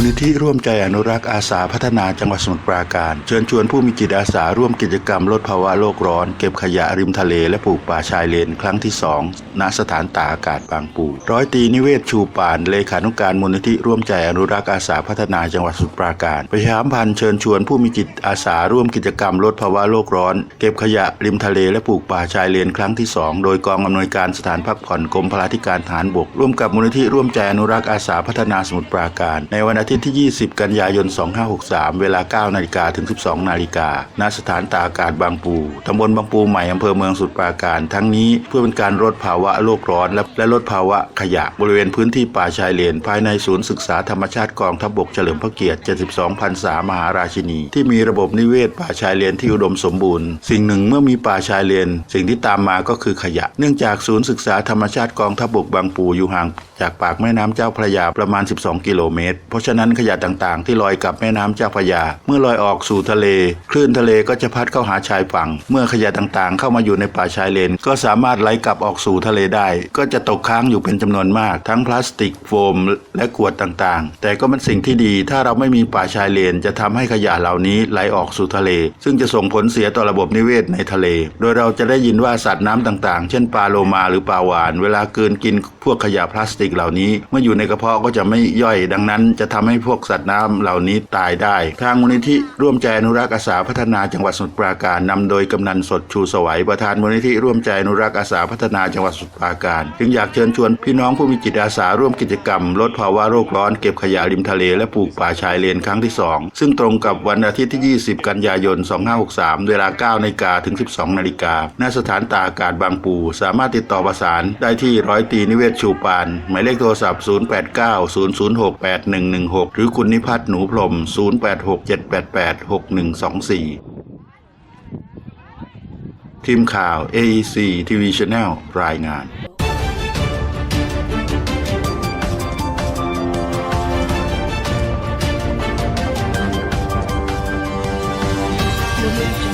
ลนิธิร่วมใจอนุรักษ์อาสาพัฒนาจังหวัดสมุทรปราการ เชิญชวนผู้มีจิตอาสาร่วมกิจกรรมลดภาวะโลกร้อน เก็บขยะริมทะเลและปลูกป่าชายเลน ครั้งที่ 2 ณสถานตากอากาศบางปู ร้อยตีนิเวศชูปาน เลขานุการมูลนิธิร่วมใจอนุรักษ์อาสาพัฒนาจังหวัดสมุทรปราการ ประชาสัมพันธ์เชิญชวนผู้มีจิตอาสาร่วมกิจกรรมลดภาวะโลกร้อน เก็บขยะริมทะเลและปลูกป่าชายเลนครั้งที่ 2 โดยกองอำนวยการสถานพักผ่อนกรมพลาธิการทารบก ร่วมกับมูลนิธิร่วมใจอนุรักษ์อาสาพัฒนาสมุทรปราการในวันอาทิตย์ที่ 20 กันยายน 2563 เวลา 9 นาฬิกาถึง 12 นาฬิกา ณ สถานตากอากาศบางปู ตำบลบางปูใหม่ อำเภอเมืองสมุทรปราการ ทั้งนี้เพื่อเป็นการลดภาวะโลกร้อน และลดภาวะขยะ บริเวณพื้นที่ป่าชายเลน ภายในศูนย์ศึกษาธรรมชาติกองทัพบกเฉลิมพระเกียรติ 72พรรษามหาราชินี ที่มีระบบนิเวศป่าชายเลนที่อุดมสมบูรณ์ สิ่งหนึ่งเมื่อมีป่าชายเลน สิ่งที่ตามมาก็คือขยะ เนื่องจากศูนย์ศึกษาธรรมชาติกองทัพบกบางปูอยู่ห่าง จากปากแม่น้ำเจ้าพระยาประมาณ 12 กิโลเมตร เพราะฉะนั้นขยะต่างๆ ที่ลอยกับแม่น้ำเจ้าพระยา เมื่อลอยออกสู่ทะเล คลื่นทะเลก็จะพัดเข้าหาชายฝั่ง เมื่อขยะต่างๆ เข้ามาอยู่ในป่าชายเลน ก็สามารถไหลกลับออกสู่ทะเลได้ ก็จะตกค้างอยู่เป็นจำนวนมาก ทั้งพลาสติกโฟม และขวดต่างๆ แต่ก็เป็นสิ่งที่ดีถ้าเราไม่มีป่าชายเลน จะทำให้ขยะเหล่านี้ไหลออกสู่ทะเล ซึ่งจะส่งผลเสียต่อระบบนิเวศในทะเล โดยเราจะได้ยินว่าสัตว์น้ำต่างๆ เช่นปลาโลมาหรือปลาวาน เวลาเกลืนกินพวกขยะพลาสติกเหล่านี้ เมื่ออยู่ในกระเพาะก็จะไม่ย่อยดังนั้น จะทำให้พวกสัตว์น้ำเหล่านี้ตายได้ ทางมูลนิธิร่วมใจอนุรักษ์อาสาพัฒนาจังหวัดสมุทรปราการนำโดยกำนันสดชูสวัยประธานมูลนิธิร่วมใจอนุรักษ์อาสาพัฒนาจังหวัดสมุทรปราการ จึงอยากเชิญชวนพี่น้องผู้มีจิตอาสาร่วมกิจกรรม ลดภาวะโลกร้อนเก็บขยะริมทะเลและปลูกป่าชายเลนครั้งที่ 2 ซึ่งตรงกับวันอาทิตย์ที่ 20 กันยายน 2563 เวลา9นาฬิกาถึง 12นาฬิกาณสถานตาอากาศบางปู สามารถติดต่อประสานได้ที่ร้อยตีนิเวศชูปานหมายายเลขโทรศัพท์ 0890068116 หรือคุณนิพัฒน์หนูพรม 0867886124 ทีมข่าว AEC TV Channel รายงาน Audio